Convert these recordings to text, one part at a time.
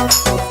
হৃদয়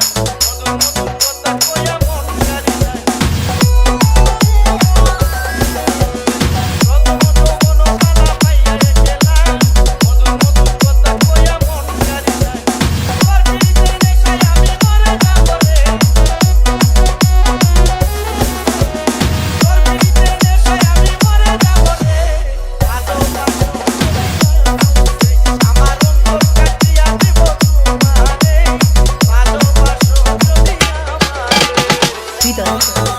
কথা কয়া Welcome.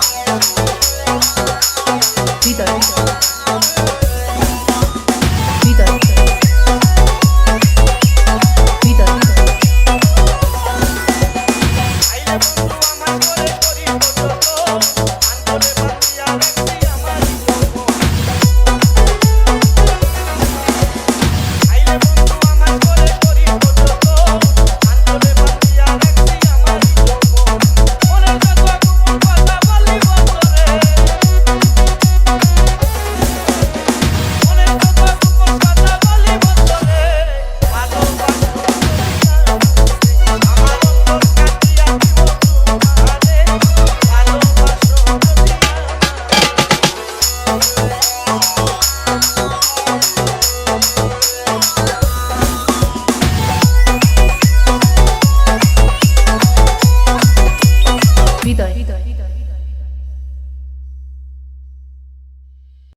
对。